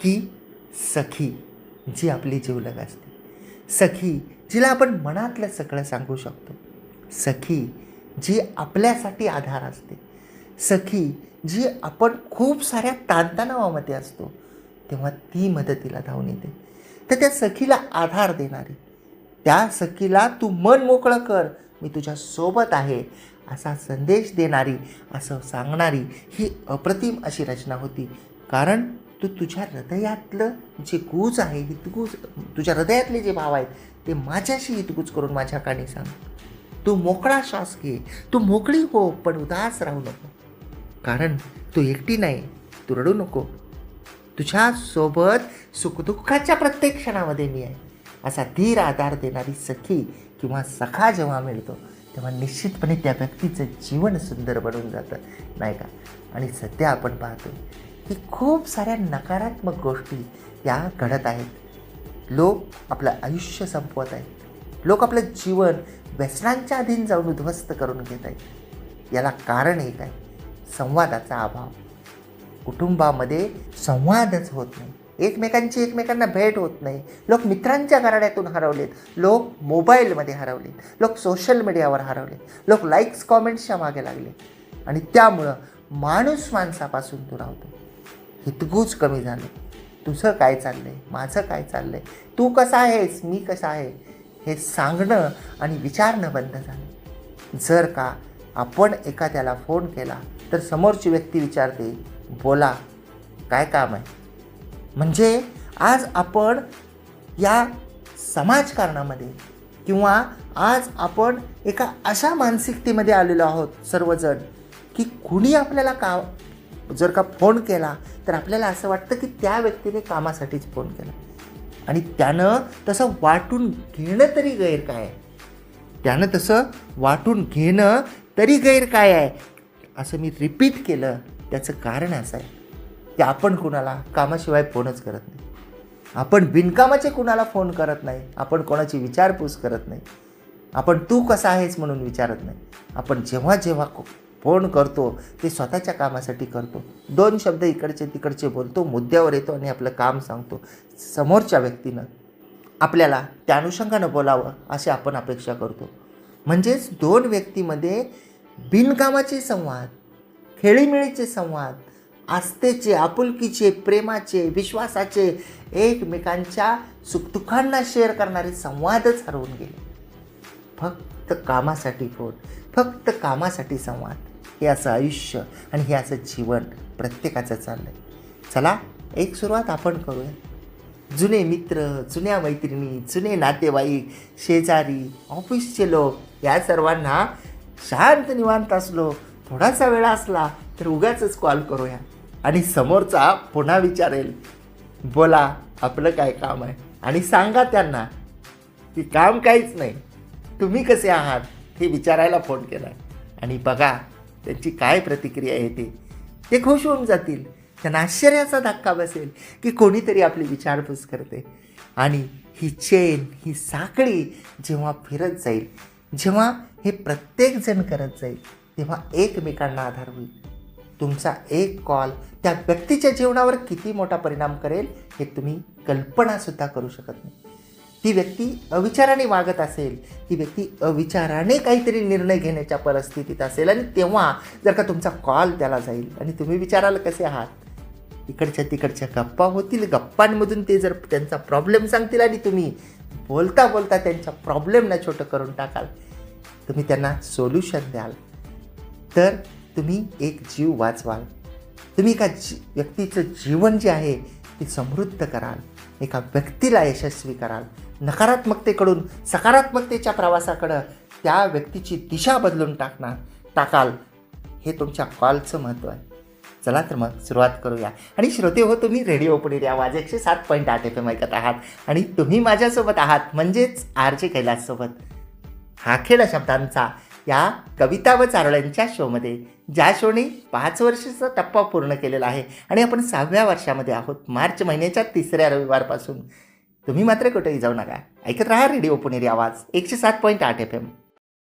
की सखी जी आपली जीवलग असते. सखी जिला आपण मनातलं सगळं सांगू शकतो. सखी जी आपल्यासाठी आधार असते. सखी जी आपण खूप साऱ्या ताणतणावामध्ये असतो तेव्हा ती मदतीला धावून येते. तर त्या सखीला आधार देणारी त्या सखीला तू मन मोकळं कर मी तुझ्या सोबत आहे असा संदेश देणारी असं सांगणारी ही अप्रतिम अशी रचना होती. कारण तू तुझ्या हृदयातलं जे गूज आहे हितगुज तुझ्या हृदयातले जे भाव आहेत ते माझ्याशी हितगुज करून माझ्या कानी सांग. तू मोकळा श्वास घे. तू मोकळी हो पण उदास राहू नको. कारण तू एकटी नाही तू रडू नको. तुझ्यासोबत सुखदुःखाच्या प्रत्येक क्षणामध्ये मी आहे. असा धीर आधार देणारी सखी किंवा सखा जेव्हा मिळतो तेव्हा निश्चितपणे त्या व्यक्तीचं जीवन सुंदर बनून जातं नाही का? आणि सध्या आपण पाहतो की खूप साऱ्या नकारात्मक गोष्टी या घडत आहेत. लोक आपलं आयुष्य संपवत आहेत. लोक आपलं जीवन व्यसनांच्या अधीन जाऊन उद्ध्वस्त करून घेत आहेत. याला कारण एक आहे संवादाचा अभाव. कुटुंबामध्ये संवादच होत नाही. एकमेकांची एकमेकांना भेट होत नाही. लोक मित्रांच्या घराण्यातून हरवलेत. लोक मोबाईलमध्ये हरवलेत. लोक सोशल मीडियावर हरवले लोक लाईक्स कॉमेंट्सच्या मागे लागले आणि त्यामुळं माणूस माणसापासून दुरावतो हितगुज कमी झाले तुझं काय चाललंय? माझं काय चाललंय? तू कसा आहेस? मी कसा आहे? हे सांगणं आणि विचारणं बंद झालं. जर का आपण एखाद्याला फोन केला तर समोरची व्यक्ती विचारते बोला काय काम आहे? म्हणजे आज आपण या समाजकारणामध्ये किंवा आज आपण एका अशा मानसिकतेमध्ये आलेलो आहोत सर्वजण की कुणी आपल्याला का जर का फोन केला तर आपल्याला असं वाटतं की त्या व्यक्तीने कामासाठीच फोन केला. आणि त्यानं तसं वाटून घेणं तरी गैर काय आहे? त्यानं तसं वाटून घेणं तरी गैर काय आहे? असं मी रिपीट केलं त्याचं कारण असं आहे की आपण कुणाला कामाशिवाय फोनच करत नाही. आपण बिनकामाचे कुणाला फोन करत नाही आपण कोणाची विचारपूस करत नाही. आपण तू कसा आहेस म्हणून विचारत नाही. आपण जेव्हा जेव्हा को- फोन करतो ते स्वतःच्या कामासाठी करतो. दोन शब्द इकडचे तिकडचे बोलतो मुद्द्यावर येतो आणि आपलं काम सांगतो. समोरच्या व्यक्तीनं आपल्याला त्या अनुषंगानं बोलावं अशी आपण अपेक्षा करतो. म्हणजेच दोन व्यक्तीमध्ये बिनकामाचे संवाद खेळीमेळीचे संवाद आस्थेचे आपुलकीचे प्रेमाचे विश्वासाचे एकमेकांच्या सुखदुःखांना शेअर करणारे संवादच हरवून गेले. फक्त कामासाठी फोन फक्त कामासाठी संवाद. हे असं आयुष्य आणि हे असं जीवन प्रत्येकाचं चाललं आहे चला एक सुरुवात आपण करूया. जुने मित्र जुन्या मैत्रिणी जुने नातेवाईक शेजारी ऑफिसचे लोक या सर्वांना शांत निवांत असलो थोडासा वेळ असला तर उगाच कॉल करूया. आणि समोरचा पुन्हा विचारेल बोला आपलं काय काम आहे? आणि सांगा त्यांना की काम काहीच नाही. तुम्ही कसे आहात? हे विचारायला फोन केला. आणि बघा त्यांची काय प्रतिक्रिया येते ते? खुश होऊन जातील. त्यांना आश्चर्याचा धक्का बसेल की कोणीतरी आपली विचारपूस करते. आणि ही चेन ही साखळी जेव्हा फिरत जाईल जेव्हा हे प्रत्येकजण करत जाईल तेव्हा एकमेकांना आधार होईल. तुमचा एक कॉल त्या व्यक्तीच्या जीवनावर किती मोठा परिणाम करेल हे तुम्ही कल्पनासुद्धा करू शकत नाही. ती व्यक्ती अविचाराने वागत असेल ती व्यक्ती अविचाराने काहीतरी निर्णय घेण्याच्या परिस्थितीत असेल आणि तेव्हा जर का तुमचा कॉल त्याला जाईल आणि तुम्ही विचाराल कसे आहात? इकडच्या तिकडच्या गप्पा होतील गप्पांमधून ते जर त्यांचा प्रॉब्लेम सांगतील आणि तुम्ही बोलता बोलता त्यांच्या प्रॉब्लेमना छोटं करून टाकाल. तुम्ही त्यांना सोल्युशन द्याल. तर तुम्ही एक जीव वाचवाल. तुम्ही एका जी व्यक्तीचं जीवन जे आहे ते समृद्ध कराल. एका व्यक्तीला यशस्वी कराल. नकारात्मकतेकडून सकारात्मकतेच्या प्रवासाकडं त्या व्यक्तीची दिशा बदलून टाकणार टाकाल. हे तुमच्या कॉलचं महत्त्व आहे. चला तर मग सुरुवात करूया. आणि श्रोते हो तुम्ही रेडिओ पुढे या वाज एकशे सात पॉईंट आठ एफ एम ऐकत आहात. आणि तुम्ही माझ्यासोबत आहात म्हणजेच आर जे कैलाससोबत. हा खेळ शब्दांचा या कविता व चारोळ्यांच्या शोमध्ये ज्या शोने पाच वर्षाचा टप्पा पूर्ण केलेला आहे. आणि आपण सहाव्या वर्षामध्ये आहोत. मार्च महिन्याच्या तिसऱ्या रविवारपासून. तुम्ही मात्र कुठेही जाऊ नका. ऐकत राहा रेडिओ पुणेरी आवाज एकशे सात पॉईंट आठ एफ एम